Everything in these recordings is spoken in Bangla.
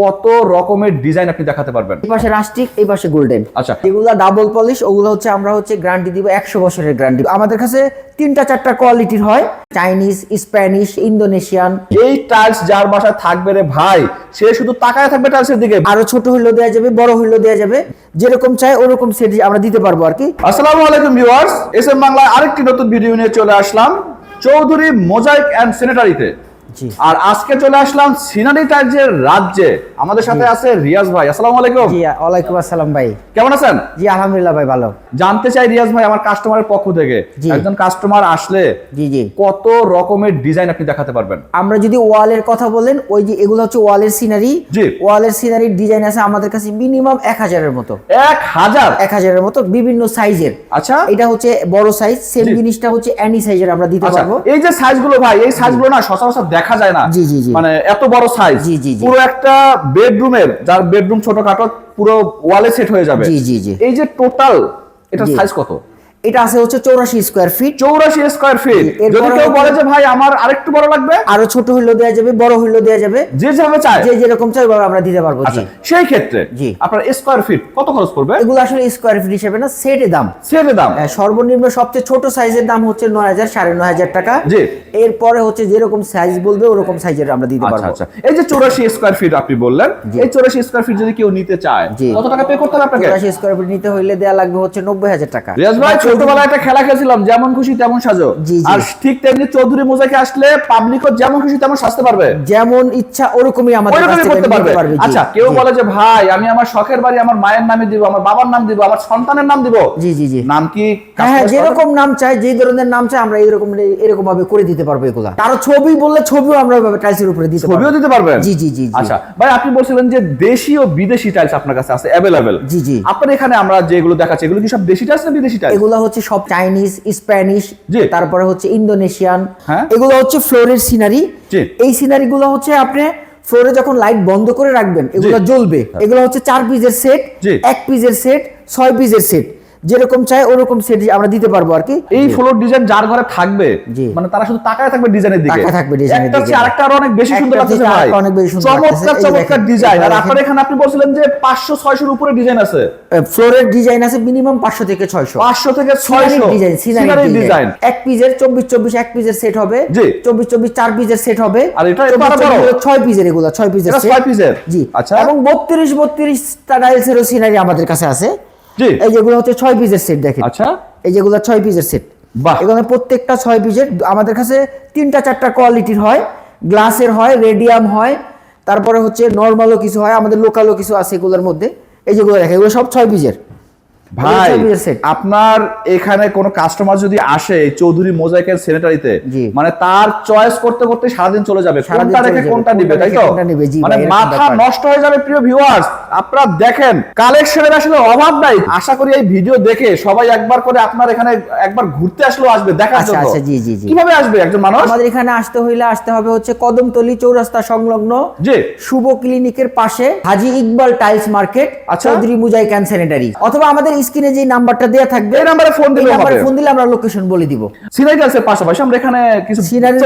কত রকমের ডিজাইন আপনি দেখাতে পারবেন? এই পাশে রাস্টিক এই পাশে গোল্ডেন। আচ্ছা। এগুলা ডাবল পলিশ ওগুলো হচ্ছে আমরা হচ্ছে গ্যারান্টি দিব একশো বছরের গ্যারান্টি আমাদের কাছে তিনটা চারটা কোয়ালিটির হয়। চাইনিজ স্প্যানিশ ইন্দোনেশিয়ান এই টাইলস যার বাসায় থাকবে রে ভাই সে শুধু তাকায় থাকবে টাইলসের দিকে। আরও ছোট হইলেও দেওয়া যাবে বড় হইলেও দেওয়া যাবে। যেরকম চাই ওরকম সেট আমরা দিতে পারব আর কি। আসসালামু আলাইকুম ভিউয়ার্স এস এম বাংলায় আরেকটি নতুন ভিডিও নিয়ে চলে আসলাম চৌধুরী মোজাইক অ্যান্ড স্যানিটারিতে জি আর আজকে চলে আসলাম সিনারি টাইলসের রাজ্যে। আমাদের সাথে আছে রিয়াজ ভাই আসসালামু আলাইকুম। জি ওয়ালাইকুম আসসালাম ভাই। কেমন আছেন? জি আলহামদুলিল্লাহ ভাই ভালো। জানতে চাই রিয়াজ ভাই আমার কাস্টমারের পক্ষ থেকে। একজন কাস্টমার আসলে জি জি। কত রকমের ডিজাইন আপনি দেখাতে পারবেন? আমরা যদি ওয়ালের কথা বলেন ওই যে এগুলো হচ্ছে ওয়ালের সিনারি জি। ওয়ালের সিনারির ডিজাইন আছে আমাদের কাছে মিনিমাম এক হাজারের মতো। এক হাজার? এক হাজারের মতো বিভিন্ন সাইজের আচ্ছা। এটা হচ্ছে বড় সাইজ সেম জিনিসটা হচ্ছে অ্যানি সাইজের আমরা দিতে আচ্ছা পারব। এই যে সাইজগুলো ভাই এই সাইজগুলো না সচরাচর দেখা যায় না। মানে এত বড় সাইজ। পুরো একটা বেডরুমের যার বেডরুম ছোটখাটো পুরো ওয়ালে সেট হয়ে যাবে। এই যে টোটাল এটা সাইজ কত এটা আছে হচ্ছে চৌরাশি স্কোয়ার ফিট চৌরাশি স্কোয়ার ফিট এরপরে যদি কেউ হচ্ছে- বলে যে ভাই আমার আরেকটু বড় লাগবে? আরও ছোট হইলেও দেওয়া যাবে বড় হইলেও দেওয়া যাবে। যে যেভাবে চায়। যে যেরকম চাই ওভাবে আমরা দিতে পারব আচ্ছা জি। সেই ক্ষেত্রে জি। আপনার স্কোয়ার ফিট কত খরচ পড়বে? এগুলো আসলে স্কোয়ার ফিট হিসেবে না সেটে দাম। সেটের দাম। সর্বনিম্ন সবচেয়ে ছোট সাইজের দাম হচ্ছে নয় হাজার সাড়ে নয় হাজার টাকা। জি। এরপরে হচ্ছে যেরকম সাইজ বলবে ওরকম সাইজের আমরা দিতে আচ্ছা পারব। আচ্ছা। এই যে চৌরাশি স্কোয়ার ফিট আপনি বললেন। এই চৌরাশি স্কোয়ার ফিট যদি কেউ নিতে চায় কত টাকা পে করতে হবে আপনাকে? চৌরাশি স্কোয়ার ফিট নিতে হইলে দেওয়া লাগবে হচ্ছে নব্বই হাজার টাকা। রিয়াজ ভাই ছোটবেলায় একটা খেলা খেলছিলাম যেমন খুশি তেমন সাজো। আর ঠিক তেমনি চৌধুরী মোজাকে আসলে পাবলিকও যেমন খুশি তেমন সাজতে পারবে। যেমন ইচ্ছা ওরকমই আমাদের কাছ করতে পারবে। আচ্ছা কেউ বলে যে ভাই আমি আমার শখের বাড়ি আমার মায়ের নামে দিব আমার বাবার নাম দিব আমার সন্তানের নাম দিব। জি জি জি। নাম কি হ্যাঁ হ্যাঁ যেরকম নাম চাই যে ধরনের নাম চাই আমরা এরকম এরকম ভাবে করে দিতে পারব এগুলা। কারও ছবি বললে ছবিও আমরা ওইভাবে টাইলসের উপরে দিতে পারব। ছবিও দিতে পারবেন? জি, জি, জি। আচ্ছা ভাই আপনি বলছিলেন যে দেশি ও বিদেশি টাইলস আপনার কাছে আছে অ্যাভেলেবেল জি, জি। আপনার এখানে আমরা যেগুলো দেখাচ্ছি এগুলো কি সব দেশি টাইলস না বিদেশি টাইলস এগুলো হচ্ছে সব চাইনিজ স্প্যানিশ তারপরে হচ্ছে ইন্দোনেশিয়ান হ্যাঁ। এগুলো হচ্ছে ফ্লোরের সিনারি। এই সিনারি গুলো হচ্ছে আপনি ফ্লোরে যখন লাইট বন্ধ করে রাখবেন এগুলো জ্বলবে। এগুলো হচ্ছে চার পিসের সেট এক পিসের সেট ছয় পিসের সেট যেরকম চাই ওরকম সেট আমরা দিতে পারব আর কি। এই ফ্লোর ডিজাইন যার ঘরে থাকবে মানে তারা শুধু তাকায় থাকবে ডিজাইনের দিকে। তাকায় থাকবে একটা দিকে। আরেকটা আরও অনেক বেশি সুন্দর থেকে ভাই। অনেক বেশি সুন্দর। চমৎকার চমৎকার ডিজাইন আর আপনার এখানে আপনি বলছিলেন যে 500 600 এর উপরে ডিজাইন আছে। ফ্লোরের ডিজাইন আছে মিনিমাম পাঁচশো থেকে ছয়শো। 500 থেকে 600 ডিজাইন সিনারি ডিজাইন এক পিসের চব্বিশ চব্বিশ এক পিসের সেট হবে। জি। চব্বিশ চব্বিশ চার পিসের সেট হবে। আর এটা এত 24 বড় বড়? 24 ছয় পিসের এগুলো ছয় পিসের এটা set। ছয় পিসের? জি। আচ্ছা। এবং বত্রিশ বত্রিশ টাইলসেরও সিনারি আমাদের কাছে আছে। এই যেগুলো হচ্ছে ছয় পিসের সেট দেখেন। আচ্ছা। এই যেগুলো ছয় পিসের সেট বাহ। এখানে প্রত্যেকটা ছয় পিসের আমাদের কাছে তিনটা চারটা কোয়ালিটির হয়। গ্লাসের হয় রেডিয়াম হয়। তারপরে হচ্ছে নর্মালও কিছু হয় আমাদের লোকালও কিছু আছে এগুলোর মধ্যে। এই যেগুলো দেখেন এগুলো সব ছয় পিসের। ভাই আপনার এখানে কোন কাস্টমার যদি আসে চৌধুরী মোজাইকের সেনেটারিতে মানে তার চয়েস করতে করতে সারাদিন চলে যাবে। কোনটা রেখে কোনটা নিবে তাই তো? মানে মাথা নষ্ট হয়ে যাবে প্রিয় ভিউয়ার্স আপনারা দেখেন কালেকশনের আসলে অভাব নাই। আশা করি এই ভিডিও দেখে সবাই একবার করে আপনার এখানে একবার ঘুরতে আসলেও আসবে দেখার আচ্ছা, জন্য। আচ্ছা, জি, জি, জি। কীভাবে আসবে একজন মানুষ? আমাদের এখানে আসতে হইলে আসতে হবে হচ্ছে কদমতলি চৌরাস্তা সংলগ্ন জি। শুভ ক্লিনিকের পাশে হাজি ইকবাল টাইলস মার্কেট আচ্ছা। চৌধুরী মুজাই ক্যান স্যানিটারি অথবা আমাদের স্ক্রিনে যে নাম্বারটা দেয়া থাকবে এই নাম্বারে ফোন দিলে হবে ফোন দিলে আমরা লোকেশন বলে দিব সিনারি টাইলসের পাশাপাশি আমরা এখানে কিছু সিনারি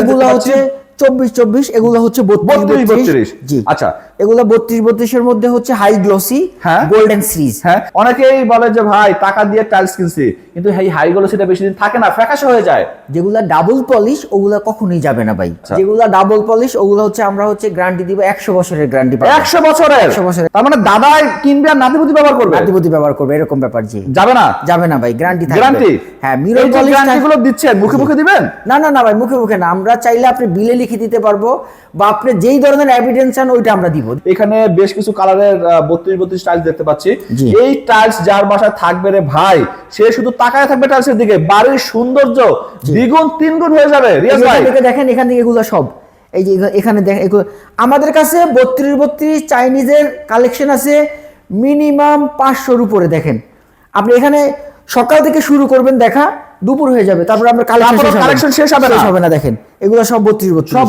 এগুলো হচ্ছে। চব্বিশ চব্বিশ এগুলো হচ্ছে বত্রিশ বত্রিশ জি। আচ্ছা। এগুলো বত্রিশ বত্রিশের মধ্যে হচ্ছে হাই গ্লসি হ্যাঁ। গোল্ডেন সিরিজ হ্যাঁ। অনেকেই বলে যে ভাই টাকা দিয়ে টাইলস কিনছি। কিন্তু এই সেটা বেশি দিন থাকে না ফ্যাকাশে হয়ে যায়। যেগুলা ডাবল পলিশ ওগুলা কখনোই যাবে না ভাই। যেগুলা ডাবল পলিশ ওগুলো হচ্ছে আমরা হচ্ছে গ্যারান্টি দিব একশো বছরের গ্যারান্টি একশো বছরের? 100 বছরের। তার মানে দাদাই কিনবে আর নাতিপুতি ব্যবহার করবে? নাতিপতি ব্যবহার করবে এরকম ব্যাপার জি। যাবে না? যাবে না ভাই গ্যারান্টি গ্যারান্টি হ্যাঁ মিরর পলিশগুলো দিচ্ছেন মুখে মুখে দিবেন? না না না ভাই মুখে মুখে না। আমরা চাইলে আপনি বিলে লিখে দিতে পারব বা আপনি যেই ধরনের এভিডেন্স চান ওইটা আমরা দিব। এখানে বেশ কিছু কালারের বত্রিশ বত্রিশ টাইলস দেখতে পাচ্ছি। এই টাইলস যার বাসায় থাকবে রে ভাই সে শুধু তাকায় থাকবে টাইলসের দিকে। বাড়ির সৌন্দর্য দ্বিগুণ তিনগুণ হয়ে যাবে। রিয়াজ ভাই দেখেন এখান থেকে এগুলো সব। এই যে এখানে দেখেন আমাদের কাছে বত্রিশ বত্রিশ চাইনিজের কালেকশন আছে মিনিমাম পাঁচশোর উপরে দেখেন। আপনি এখানে সকাল থেকে শুরু করবেন দেখা। দুপুর হয়ে যাবে তারপর আমরা কালেকশন শেষ হবে না। শেষ হবে না। দেখেন। এগুলো সব বত্রিশ বত্রিশ। সব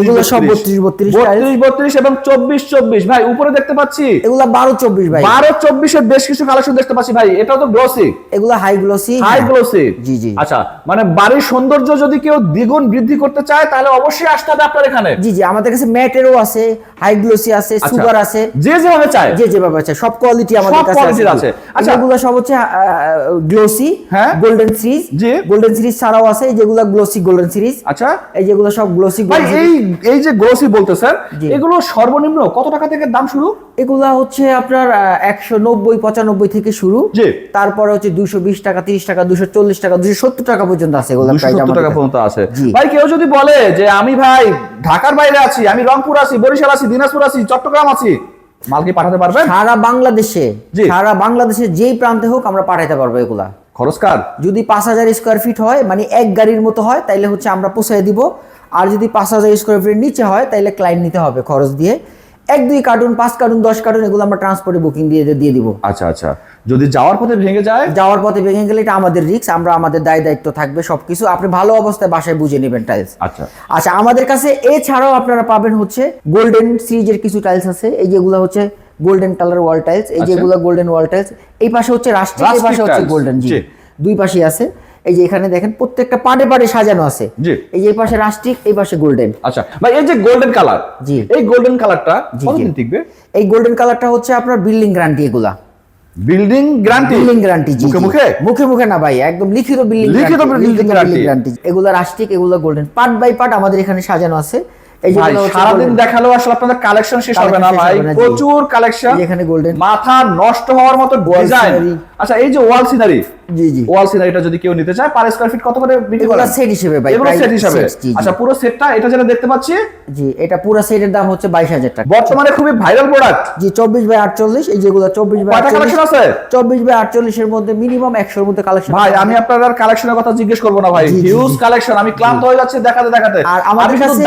এগুলো সব বত্রিশ। বত্রিশ বত্রিশ বত্রিশ এবং চব্বিশ চব্বিশ। ভাই উপরে দেখতে পাচ্ছি? এগুলো বারো চব্বিশ ভাই। বারো চব্বিশের বেশ কিছু কালেকশন দেখতে পাচ্ছি ভাই। এটাও তো গ্লোসি এগুলো হাই গ্লোসি হাই গ্লোসি জি, জি। আচ্ছা মানে বাড়ির সৌন্দর্য যদি কেউ দ্বিগুণ বৃদ্ধি করতে চায় তাহলে অবশ্যই আসতে হবে আপনার এখানে। জি জি আমাদের কাছে ম্যাটেরও আছে হাই গ্লোসি আছে আচ্ছা। সুগার আছে। যে যেভাবে চায়। যে যেভাবে চায় সব কোয়ালিটি আমাদের কাছে আছে। আচ্ছা। এগুলো সব হচ্ছে গ্লোসি হ্যাঁ। গোল্ডেন সিরিজ জি। গোল্ডেন সিরিজ ছাড়াও আছে যেগুলো গ্লোসি গোল্ডেন সিরিজ আচ্ছা। এই যেগুলো সব গ্লোসি ভাই এই এই যে গ্লোসি বলতেছেন জি। এগুলো সর্বনিম্ন কত টাকা থেকে দাম শুরু? এগুলা হচ্ছে আপনার একশো নব্বই পঁচানব্বই থেকে শুরু। তারপরে হচ্ছে দুশো বিশ টাকা তিরিশ টাকা দুশো চল্লিশ টাকা দুশো সত্তর টাকা পর্যন্ত আছে এগুলো টাকা পর্যন্ত আছে। ভাই কেউ যদি বলে যে আমি ভাই ঢাকার বাইরে আছি আমি রংপুর আছি বরিশাল আছি দিনাজপুর আছি চট্টগ্রাম আছি মাল কি পাঠাতে পারবেন? সারা বাংলাদেশে। সারা বাংলাদেশে যেই প্রান্তে হোক আমরা পাঠাইতে পারব এগুলা। খরচ কার? যদি পাঁচ হাজার স্কোয়ার ফিট হয় মানে এক গাড়ির মতো হয় তাইলে হচ্ছে আমরা পোষায় দিব। আর যদি পাঁচ হাজার স্কোয়ার ফিট নিচে হয় তাইলে ক্লায়েন্ট নিতে হবে খরচ দিয়ে। এক দুই কার্টুন পাঁচ কার্টুন দশ কার্টুন এগুলো আমরা ট্রান্সপোর্টে বুকিং দিয়ে দিয়ে দিব। আচ্ছা আচ্ছা। যদি যাওয়ার পথে ভেঙে যায়? যাওয়ার পথে ভেঙে গেলে এটা আমাদের রিস্ক আমরা আমাদের দায় দায়িত্ব থাকবে সবকিছু। আপনি ভালো অবস্থায় বাসায় বুঝে নেবেন টাইলস আচ্ছা। আচ্ছা আমাদের কাছে এছাড়াও আপনারা পাবেন হচ্ছে গোল্ডেন সিরিজের কিছু টাইলস আছে। এই যেগুলো হচ্ছে গোল্ডেন কালার ওয়াল টাইলস এই আচ্ছা। যেগুলো গোল্ডেন ওয়াল টাইলস এই পাশে হচ্ছে রাষ্ট্রিক এই পাশে হচ্ছে গোল্ডেন জি। দুই পাশে আছে। এই যে এখানে দেখেন প্রত্যেকটা পাড়ে পাড়ে সাজানো আছে। জি। এই যে এই পাশে রাষ্ট্রিক এই পাশে গোল্ডেন আচ্ছা ভাই এই যে গোল্ডেন কালার জি। এই গোল্ডেন কালারটা কতদিন টিকবে? এই গোল্ডেন কালারটা হচ্ছে আপনার বিল্ডিং গ্যারান্টি এগুলা। বিল্ডিং গ্যারান্টি বিল্ডিং গ্যারান্টি জি মুখে মুখে? মুখে মুখে না ভাই একদম লিখিত বিল্ডিং লিখিত guarantee। গ্যারান্টি এগুলো রাষ্ট্রিক এগুলো গোল্ডেন পার্ট বাই পার্ট আমাদের এখানে সাজানো আছে। সারাদিন দেখালেও আসলে আপনাদের কালেকশন শেষ হবে না ভাই। প্রচুর কালেকশন এখানে গোল্ডেন মাথা নষ্ট হওয়ার মতো বয়ে ডিজাইন। আচ্ছা এই যে ওয়াল সিনারি জি জি। ওয়াল সিনারিটা যদি কেউ নিতে চায় পার স্কয়ার ফিট কত করে বিক্রি সেট হিসেবে ভাই সেট হিসেবে। আচ্ছা পুরো সেটটা এটা যেটা দেখতে পাচ্ছি? জি এটা পুরো সেটের দাম হচ্ছে 22000 টাকা। বর্তমানে খুবই ভাইরাল প্রোডাক্ট জি 24 বাই 48 এই যেগুলো 24 বাই 48 কালেকশন আছে? 24 বাই 48 এর মধ্যে মিনিমাম 100 এর মধ্যে কালেকশন ভাই আমি আপনার আর কালেকশনের কথা জিজ্ঞেস করব না ভাই। হিউজ কালেকশন আমি ক্লান্ত হয়ে যাচ্ছে দেখাতে দেখাতে। আর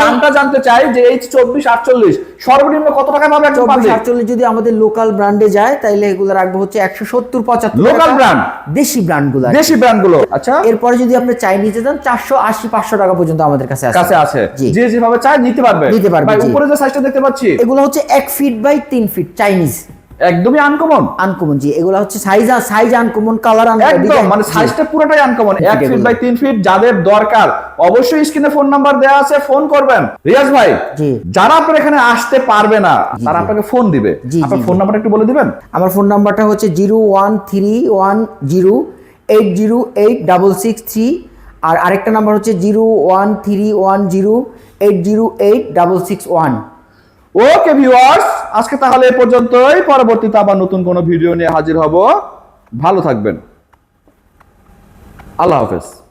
দামটা জানতে চাই যে এই 24 48 সর্বনিম্ন কত টাকা 24 48 যদি আমাদের লোকাল ব্র্যান্ডে যায় তাহলে এগুলো রাখব হচ্ছে 170 75 লোকাল ব্র্যান্ড দেশি ব্র্যান্ডগুলো দেশি ব্র্যান্ডগুলো আচ্ছা। এরপরে যদি আপনি চাইনিজে যান 480 500 টাকা পর্যন্ত আমাদের কাছে আছে। কাছে আছে। যে যেভাবে চাই নিতে পারবে। নিতে পারবে উপরে যে সাইজটা দেখতে পাচ্ছি। এগুলো হচ্ছে এক ফিট বাই তিন ফিট চাইনিজ একদমই আনকমন আনকমন জি এগুলো হচ্ছে সাইজ সাইজ আনকমন কালার একদম মানে সাইজটা পুরোটাই আনকমন এক ফিট এগুলো। বাই তিন ফিট যাদের দরকার অবশ্যই স্ক্রিনে ফোন নাম্বার দেওয়া আছে ফোন করবেন। রিয়াজ ভাই জি। যারা আপনার এখানে আসতে পারবে না তারা আপনাকে ফোন দিবে। আপনার ফোন নাম্বারটা একটু বলে দিবেন? আমার ফোন নাম্বারটা হচ্ছে zero one three one zero eight zero eight double six three আর আরেকটা নাম্বার হচ্ছে zero one three one zero eight zero eight double six one okay viewers আজকে তাহলে এ পর্যন্তই। পরবর্তীতে আবার নতুন কোনো ভিডিও নিয়ে হাজির হব। ভালো থাকবেন। আল্লাহ হাফেজ।